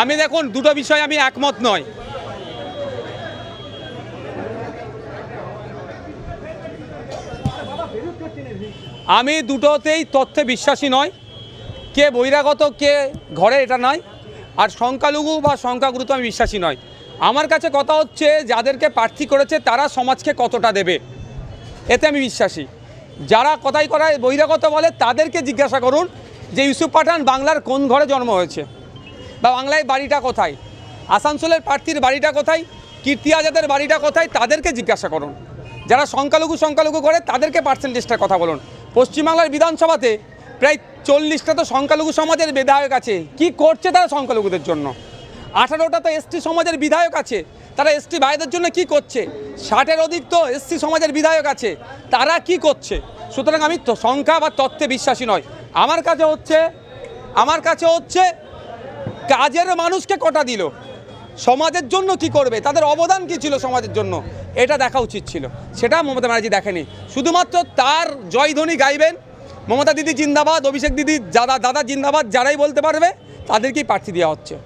আমি দেখুন, দুটো বিষয় আমি একমত নয় আমি দুটোতেই তথ্যে বিশ্বাসী নয় কে বহিরাগত, কে ঘরে, এটা নয়। আর সংখ্যালঘু বা সংখ্যাগুরুত্ব আমি বিশ্বাসী নয় আমার কাছে কথা হচ্ছে, যাদেরকে প্রার্থী করেছে, তারা সমাজকে কতটা দেবে? এতে আমি বিশ্বাসী। যারা কথাই করায় বহিরাগত বলে, তাদেরকে জিজ্ঞাসা করুন যে, ইউসুফ পাঠান বাংলার কোন ঘরে জন্ম হয়েছে? বা বাংলায় বাড়িটা কোথায়? আসানসোলের প্রার্থীর বাড়িটা কোথায়? কীর্তি আজাদের বাড়িটা কোথায়? তাদেরকে জিজ্ঞাসা করুন। যারা সংখ্যালঘু সংখ্যালঘু করে, তাদেরকে পার্সেন্টেজটার কথা বলুন। পশ্চিমবাংলার বিধানসভাতে প্রায় চল্লিশটা তো সংখ্যালঘু সমাজের বিধায়ক আছে। কি করছে তারা সংখ্যালঘুদের জন্য? আঠারোটা তো এসটি সমাজের বিধায়ক আছে। তারা এসটি ভাইদের জন্য কি করছে? ষাটের অধিক তো এসসি সমাজের বিধায়ক আছে। তারা কি করছে? সুতরাং আমি সংখ্যা বা তত্ত্বে বিশ্বাসী নয় আমার কাছে হচ্ছে, আমার কাছে হচ্ছে কাজের মানুষকে কটা দিল? সমাজের জন্য কি করবে? তাদের অবদান কি ছিল সমাজের জন্য? এটা দেখা উচিত ছিল। সেটা মমতা ব্যানার্জি দেখেনি। শুধুমাত্র তার জয়ধ্বনি গাইবেন মমতা দিদি জিন্দাবাদ, অভিষেক দিদি, দাদা দাদা জিন্দাবাদ, যারাই বলতে পারবে, তাদেরকেই প্রার্থী দেওয়া হচ্ছে।